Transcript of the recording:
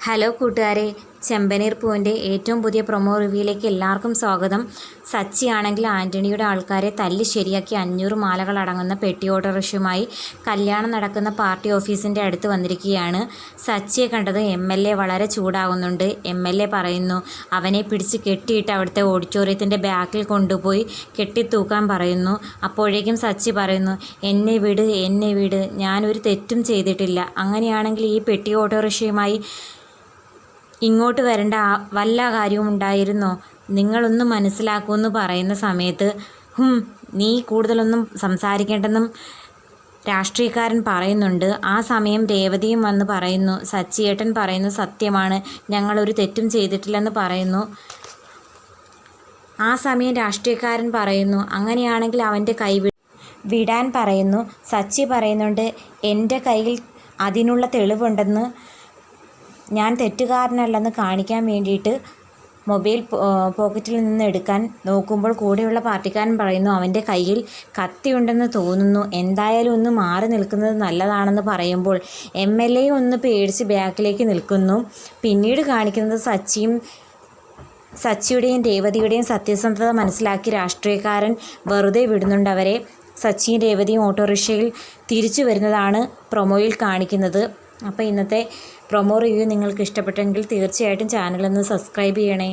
Hello കൂട്ടുകാരെ ചെമ്പനീർ പൂവിന്റെ ഏറ്റവും പുതിയ പ്രൊമോ റിവ്യൂയിലേക്ക് എല്ലാവർക്കും സ്വാഗതം. സച്ചി ആണെങ്കിൽ ആന്റണിയുടെ ആൾക്കാരെ തല്ലി ശരിയാക്കി അഞ്ഞൂറ് മാലകൾ അടങ്ങുന്ന പെട്ടി ഓട്ടോറിക്ഷയുമായി കല്യാണം നടക്കുന്ന പാർട്ടി ഓഫീസിന്റെ അടുത്ത് വന്നിരിക്കുകയാണ്. സച്ചിയെ കണ്ടത് എം എൽ എ വളരെ ചൂടാകുന്നുണ്ട്. എം എൽ എ പറയുന്നു അവനെ പിടിച്ച് കെട്ടിയിട്ട് അവിടുത്തെ ഓഡിറ്റോറിയത്തിന്റെ ബാക്കിൽ കൊണ്ടുപോയി കെട്ടിത്തൂക്കാൻ പറയുന്നു. അപ്പോഴേക്കും സച്ചി പറയുന്നു എന്നെ വിട് എന്നെ വിട് ഞാനൊരു തെറ്റും ചെയ്തിട്ടില്ല. അങ്ങനെയാണെങ്കിൽ ഈ പെട്ടി ഓട്ടോറിക്ഷയുമായി ഇങ്ങോട്ട് വരേണ്ട വല്ല കാര്യവും ഉണ്ടായിരുന്നോ നിങ്ങളൊന്ന് മനസ്സിലാക്കുമെന്ന് പറയുന്ന സമയത്ത് ഹും നീ കൂടുതലൊന്നും സംസാരിക്കേണ്ടെന്നും രാഷ്ട്രീയക്കാരൻ പറയുന്നുണ്ട്. ആ സമയം രേവതിയും വന്ന് പറയുന്നു സച്ചിയേട്ടൻ പറയുന്നു സത്യമാണ്. ഞങ്ങളൊരു തെറ്റും ചെയ്തിട്ടില്ലെന്ന് പറയുന്നു. ആ സമയം രാഷ്ട്രീയക്കാരൻ പറയുന്നു അങ്ങനെയാണെങ്കിൽ അവന്റെ കൈ വിടാൻ പറയുന്നു. സച്ചി പറയുന്നുണ്ട് എന്റെ കയ്യിൽ അതിനുള്ള തെളിവുണ്ടെന്ന് ഞാൻ തെറ്റുകാരനല്ലെന്ന് കാണിക്കാൻ വേണ്ടിയിട്ട് മൊബൈൽ പോക്കറ്റിൽ നിന്ന് എടുക്കാൻ നോക്കുമ്പോൾ കൂടെയുള്ള പാർട്ടിക്കാരൻ പറയുന്നു അവന്റെ കയ്യിൽ കത്തിയുണ്ടെന്ന് തോന്നുന്നു. എന്തായാലും ഒന്ന് മാറി നിൽക്കുന്നത് നല്ലതാണെന്ന് പറയുമ്പോൾ എം എൽ എ ഒന്ന് പേടിച്ച് ബാക്കിലേക്ക് നിൽക്കുന്നു. പിന്നീട് കാണിക്കുന്നത് സച്ചിയും സച്ചിയുടെയും രേവതിയുടെയും സത്യസന്ധത മനസ്സിലാക്കി രാഷ്ട്രീയക്കാരൻ വെറുതെ വിടുന്നുണ്ട് അവരെ. സച്ചിയും രേവതിയും ഓട്ടോറിക്ഷയിൽ തിരിച്ചു വരുന്നതാണ് പ്രൊമോയിൽ കാണിക്കുന്നത്. അപ്പോൾ ഇന്നത്തെ പ്രൊമോ റിവ്യൂ നിങ്ങൾക്ക് ഇഷ്ടപ്പെട്ടെങ്കിൽ തീർച്ചയായിട്ടും ചാനലൊന്ന് സബ്സ്ക്രൈബ് ചെയ്യണേ.